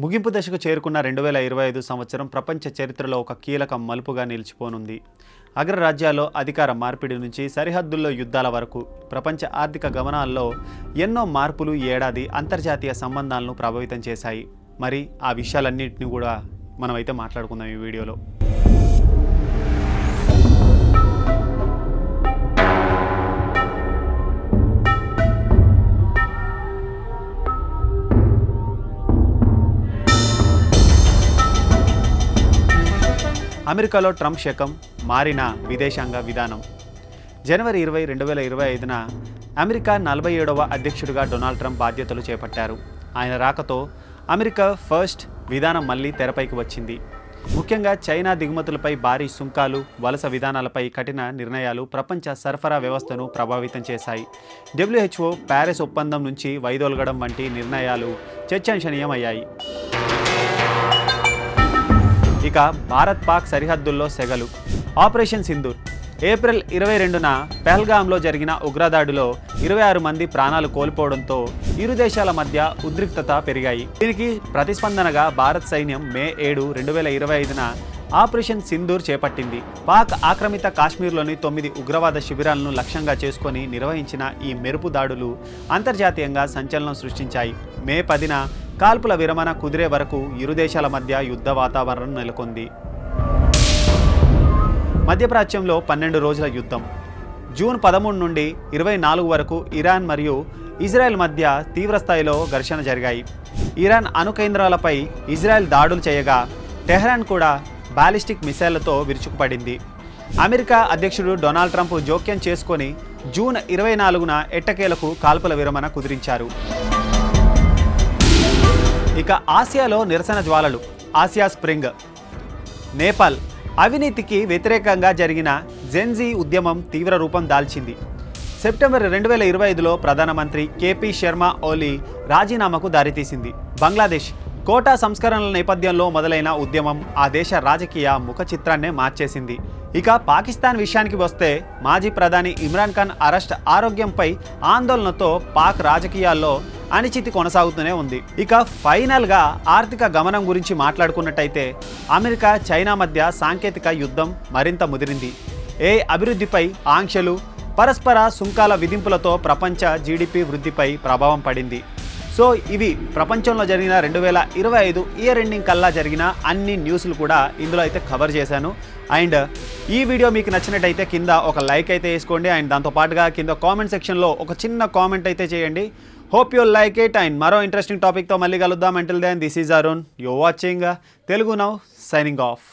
ముగింపు దశకు చేరుకున్న రెండు వేల ఇరవై ఐదు సంవత్సరం ప్రపంచ చరిత్రలో ఒక కీలక మలుపుగా నిలిచిపోనుంది. అగ్రరాజ్యాల్లో అధికార మార్పిడి నుంచి సరిహద్దుల్లో యుద్ధాల వరకు ప్రపంచ ఆర్థిక గమనాల్లో ఎన్నో మార్పులు ఏడాది అంతర్జాతీయ సంబంధాలను ప్రభావితం చేశాయి. మరి ఆ విషయాలన్నింటినీ కూడా మనమైతే మాట్లాడుకుందాం ఈ వీడియోలో. అమెరికాలో ట్రంప్ శకం మారిన విదేశాంగ విధానం. జనవరి ఇరవై రెండు వేల ఇరవై ఐదున అమెరికా నలభై ఏడవ అధ్యక్షుడిగా డొనాల్డ్ ట్రంప్ బాధ్యతలు చేపట్టారు. ఆయన రాకతో అమెరికా ఫస్ట్ విధానం మళ్ళీ తెరపైకి వచ్చింది. ముఖ్యంగా చైనా దిగుమతులపై భారీ సుంకాలు వలస విధానాలపై కఠిన నిర్ణయాలు ప్రపంచ సరఫరా వ్యవస్థను ప్రభావితం చేశాయి. డబ్ల్యూహెచ్ఓ ప్యారిస్ ఒప్పందం నుంచి వైదొలగడం వంటి నిర్ణయాలు చర్చాంశనీయమయ్యాయి ఇక భారత్ పాక్ సరిహద్దుల్లో సెగలు. ఆపరేషన్ సింధూర్. ఏప్రిల్ ఇరవై రెండున పెహల్గాంలో జరిగిన ఉగ్రదాడిలో ఇరవై ఆరు మంది ప్రాణాలు కోల్పోవడంతో ఇరు దేశాల మధ్య ఉద్రిక్తత పెరిగాయి. దీనికి ప్రతిస్పందనగా భారత్ సైన్యం మే ఏడు రెండు వేల ఇరవై ఐదున ఆపరేషన్ సింధూర్ చేపట్టింది. పాక్ ఆక్రమిత కాశ్మీర్లోని తొమ్మిది ఉగ్రవాద శిబిరాలను లక్ష్యంగా చేసుకొని నిర్వహించిన ఈ మెరుపు దాడులు అంతర్జాతీయంగా సంచలనం సృష్టించాయి. మే పదిన కాల్పుల విరమణ కుదిరే వరకు ఇరు దేశాల మధ్య యుద్ధ వాతావరణం నెలకొంది. మధ్యప్రాచ్యంలో పన్నెండు రోజుల యుద్ధం. జూన్ పదమూడు నుండి ఇరవై నాలుగు వరకు ఇరాన్ మరియు ఇజ్రాయెల్ మధ్య తీవ్రస్థాయిలో ఘర్షణ జరిగాయి. ఇరాన్ అణు కేంద్రాలపై ఇజ్రాయెల్ దాడులు చేయగా టెహ్రాన్ కూడా బాలిస్టిక్ మిసైళ్ళతో విరుచుకుపడింది. అమెరికా అధ్యక్షుడు డొనాల్డ్ ట్రంప్ జోక్యం చేసుకొని జూన్ ఇరవై నాలుగున ఎట్టకేలకు కాల్పుల విరమణ కుదిరించారు. ఇక ఆసియాలో నిరసన జ్వాలలు. Asia spring. నేపాల్. అవినీతికి వ్యతిరేకంగా జరిగిన జెన్జీ ఉద్యమం తీవ్ర రూపం దాల్చింది. సెప్టెంబర్ రెండు వేల ఇరవై ఐదులో ప్రధానమంత్రి కేపీ శర్మ ఓలీ రాజీనామాకు దారితీసింది. బంగ్లాదేశ్. కోటా సంస్కరణల నేపథ్యంలో మొదలైన ఉద్యమం ఆ దేశ రాజకీయ ముఖ చిత్రాన్నే మార్చేసింది. ఇక పాకిస్తాన్ విషయానికి వస్తే మాజీ ప్రధాని ఇమ్రాన్ ఖాన్ అరెస్ట్ ఆరోగ్యంపై ఆందోళనతో పాక్ రాజకీయాల్లో అనిచితి కొనసాగుతూనే ఉంది. ఇక ఫైనల్గా ఆర్థిక గమనం గురించి మాట్లాడుకున్నట్టయితే అమెరికా చైనా మధ్య సాంకేతిక యుద్ధం మరింత ముదిరింది. ఏ అభివృద్ధిపై ఆంక్షలు పరస్పర సుంకాల విధింపులతో ప్రపంచ జీడిపి వృద్ధిపై ప్రభావం పడింది. సో ఇవి ప్రపంచంలో జరిగిన రెండు వేల ఇరవై ఐదు ఇయర్ ఎండింగ్ కల్లా జరిగిన అన్ని న్యూస్లు కూడా ఇందులో అయితే కవర్ చేశాను. అండ్ ఈ వీడియో మీకు నచ్చినట్టయితే కింద ఒక లైక్ అయితే వేసుకోండి. అండ్ దాంతోపాటుగా కింద కామెంట్ సెక్షన్లో ఒక చిన్న కామెంట్ అయితే చేయండి. Hope you like it and మరో ఇంట్రెస్టింగ్ టాపిక్తో మళ్ళీ కలుద్దాం. Until then this is Arun you watching Telugu now signing off